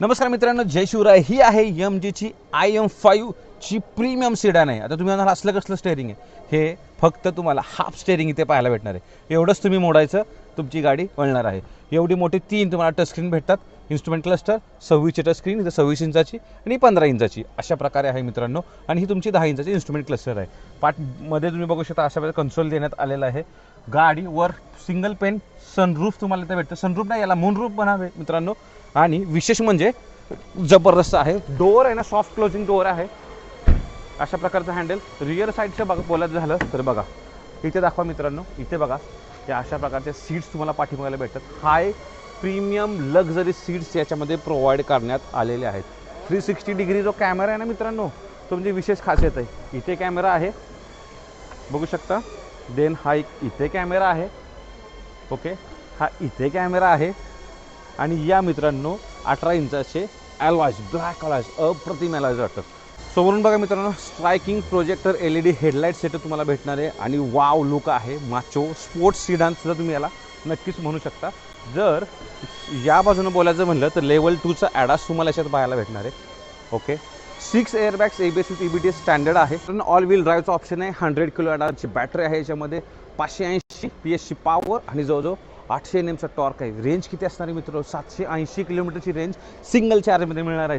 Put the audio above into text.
नमस्कार मित्रांनो जय शिवराय. ही आहे एम जीची आय एम फाईव्ह ची प्रीमियम सिडान आहे. आता तुम्ही म्हणाल असलं कसलं स्टेअरिंग आहे? हे फक्त तुम्हाला हाफ स्टेअरिंग इथे पाहायला भेटणार आहे. एवढंच तुम्ही मोडायचं तुमची गाडी वळणार आहे. एवढी मोठी तीन तुम्हाला टचस्क्रीन भेटतात. इन्स्ट्रुमेंट क्लस्टर सव्वीस टच स्क्रीन इथं सव्वीस इंचाची आणि पंधरा इंचाची. अशा प्रकारे आहे मित्रांनो. आणि ही तुमची दहा इंचाची इन्स्ट्रुमेंट क्लस्टर आहे. पाठमध्ये तुम्ही बघू शकता अशा प्रकारे कन्सोल देण्यात आलेला आहे. गाडी वर सिंगल पेन सनरूफ तुम्हाला इथं भेटतं. सनरूफ नाही याला मूनरूफ बनावे मित्रांनो. आणि विशेष म्हणजे जबरदस्त आहे. डोअर आहे ना सॉफ्ट क्लोजिंग डोअर आहे. अशा प्रकारचं हँडल रिअर साईडचं बघा बोलायचं झालं तर बघा. इथे दाखवा मित्रांनो. इथे बघा. या अशा प्रकारचे सीट्स तुम्हाला पाठीमागायला भेटतात. हाय प्रीमियम लक्झरी सीट्स याच्यामध्ये प्रोव्हाइड करण्यात आलेले आहेत. थ्री सिक्स्टी डिग्री जो कॅमेरा आहे ना मित्रांनो तो म्हणजे विशेष खासियत आहे. इथे कॅमेरा आहे. बघू शकता? देन हा एक इथे कॅमेरा आहे. ओके हा इथे कॅमेरा आहे. आणि या मित्रांनो अठरा इंचाचे ॲलवाज ब्लॅक अलॉज अप्रतिम ॲलॉज वाटतं समोरून बघा मित्रांनो striking projector L E D headlight set तुम्हाला भेटणार आहे. आणि वाव लुक आहे. माचो स्पोर्ट्स सिडान सुद्धा तुम्ही याला नक्कीच म्हणू शकता. जर या बाजूनं बोलायचं म्हणलं तर लेवल टूचा ॲडास तुम्हाला याच्यात पाहायला भेटणार आहे. Okay six airbags A B S with E B T standard आहे. ऑल व्हील ड्राईव्हचा ऑप्शन आहे. हंड्रेड किलो ॲडाची बॅटरी आहे याच्यामध्ये. पाचशे ऐंशी पी एचची पॉवर आणि जवळजवळ आठशे एन एमचा टॉर्क आहे. रेंज किती असणार आहे मित्र सातशे ऐंशी किलोमीटरची रेंज सिंगल चार्जमध्ये मिळणार आहे.